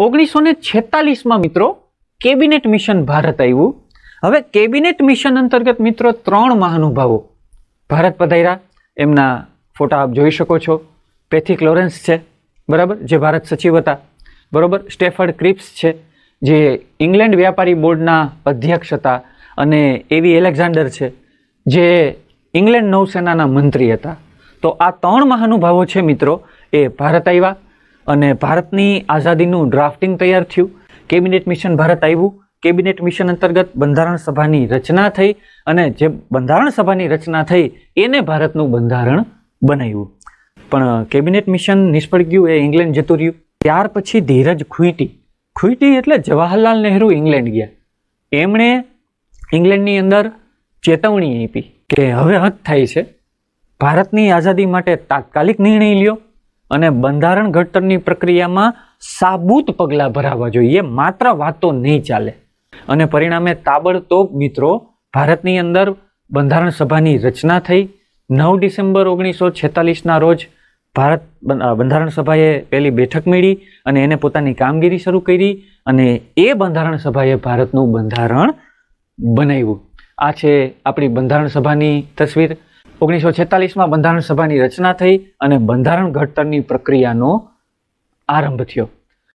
ઓગણીસો ને છેતાલીસમાં મિત્રો, કેબિનેટ મિશન ભારત આવ્યું હવે કેબિનેટ મિશન અંતર્ગત મિત્રો, ત્રણ મહાનુભાવો ભારત પધાર્યા. એમના ફોટા આપ જોઈ શકો છો. પેથિક લોરેન્સ છે, બરાબર? જે ભારત સચિવ હતા. બરાબર? સ્ટેફર્ડ ક્રિપ્સ છે, જે ઇંગ્લેન્ડ વ્યાપારી બોર્ડના અધ્યક્ષ હતા. અને એવી એલેક્ઝાન્ડર છે, જે ઇંગ્લેન્ડ નૌસેનાના મંત્રી હતા. તો આ ત્રણ મહાનુભાવો છે મિત્રો, એ ભારત આવ્યા અને ભારતની આઝાદીનું ડ્રાફ્ટિંગ તૈયાર થયું. કેબિનેટ મિશન ભારત આવ્યું. કેબિનેટ મિશન અંતર્ગત બંધારણ સભાની રચના થઈ અને જે બંધારણ સભાની રચના થઈ એને ભારતનું બંધારણ બનાવ્યું. પણ કેબિનેટ મિશન નિષ્ફળ ગયું, એ ઇંગ્લેન્ડ જતું રહ્યું. ત્યાર પછી ધીરજ ખુઈટી ખુઈટી એટલે જવાહરલાલ નહેરુ ઇંગ્લેન્ડ ગયા. એમણે ઇંગ્લેન્ડની અંદર ચેતવણી આપી કે હવે હદ થાય છે. ભારતની આઝાદી માટે તાત્કાલિક નિર્ણય લ્યો. અને બંધારણ ઘડતરની પ્રક્રિયામાં સાબુત પગલાં ભરાવા જોઈએ. માત્ર વાતો નહીં ચાલે. અને પરિણામે તાબડતોબ મિત્રો, ભારતની અંદર બંધારણ સભાની રચના થઈ. નવ ડિસેમ્બર ઓગણીસો છેતાલીસના રોજ ભારત બંધારણ સભાએ પહેલી બેઠક મેળવી અને એને પોતાની કામગીરી શરૂ કરી અને એ બંધારણ સભાએ ભારતનું બંધારણ બનાવ્યું. આ છે આપણી બંધારણ સભાની તસવીર. ઓગણીસો છેતાલીસમાં બંધારણ સભાની રચના થઈ અને બંધારણ ઘડતરની પ્રક્રિયાનો આરંભ થયો.